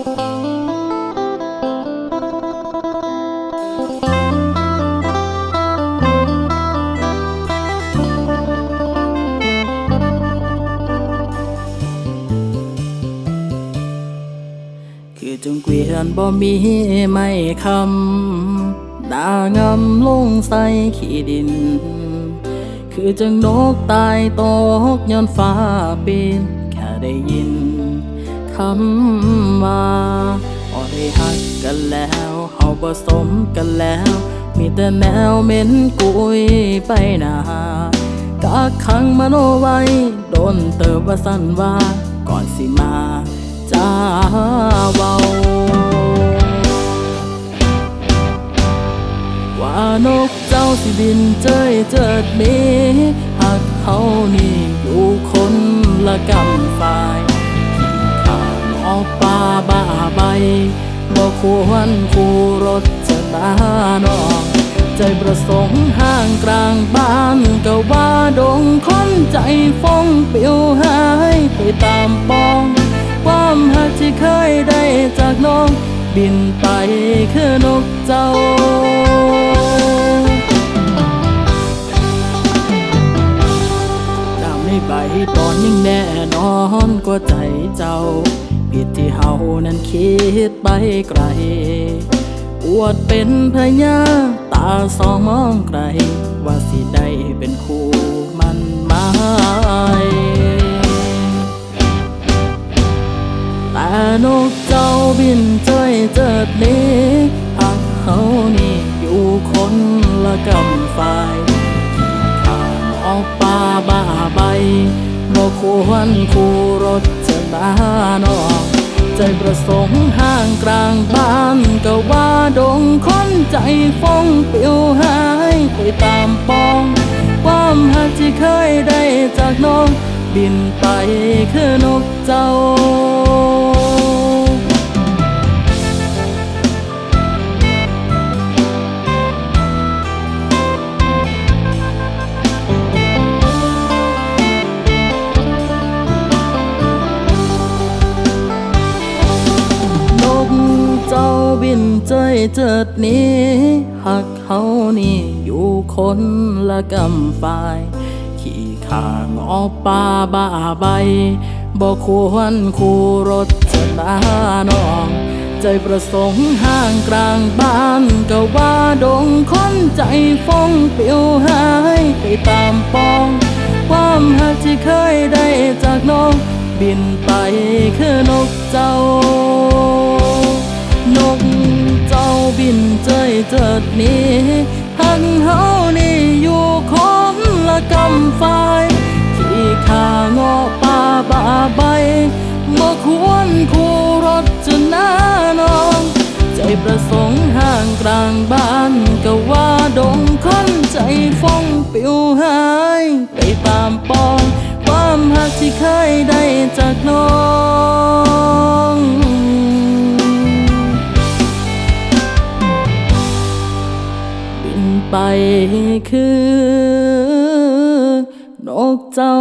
คือจงเกวียนบ่มีไม่คำดางำลงใส่ขี้ดิน คือจังนกตายตกย้อนฟ้าปีนแค่ได้ยินำว่าพอได้หักกันแล้วเฮาผสมกันแล้ว มีแต่แนวเหม็นกุยไปหนากักขังมโนไว้โดนเติบว่าสั้นว่าก่อนสิมาจ้าเบาว่านกเจ้าสิบินเจยเจิดหนี้หักเขานี่อยู่คนละกำฝ่าย บบ่ควรคู่รถจะตานอง ใจประสงค์ห่างกลางบ้านก็ว่าดงคนใจฟองปิวหายไปตามปอง ความหักที่เคยได้จากน้อง บินไปคือนกเจ้าน้ำในใบตอนยังแน่นอนกว่าใจเจ้า ผิดที่เฮานั้นคิดไปไกล อวดเป็นพญาตาสองมองไกล ว่าสิได้เป็นคู่มันหมายแต่นกเจ้าบินเจยเจิดนี้หักเขานี่อยู่คนละกำฝ่ายขามออกป่าบ้าใบบ่ควรคู่รถจะ นานอง ใจประสงค์ห่างกลางบ้านก็ว่าดงคนใจฟองปิวหายไปตามปอง ความหักที่เคยได้จากน้อง บินไปคือนกเจ้า บินเจเจิดหนี้หักเขานี่อยู่คนละกำฝ่าย ขี่ข้างออกป่าบ้าใบบ่ควรคู่รถจะนานอง ใจประสงค์ห่างกลางบ้านก็ว่าดงคนใจฟองปิวหายไปตามปอง ความหักที่เคยได้จากน้อง บินไปคือนกเจ้า เจิดนี้หักเฮานี่อยู่คนละกำฝ่ายที่ขางอป่าบาใบบ่ควรคู่รถจะน้านอง ใจประสงค์ห่างกลางบ้านก็ว่าดงคนใจฟองปิวหายไปตามปอง ความหักที่เคยได้จากน้อง ไปคือนกเจ้า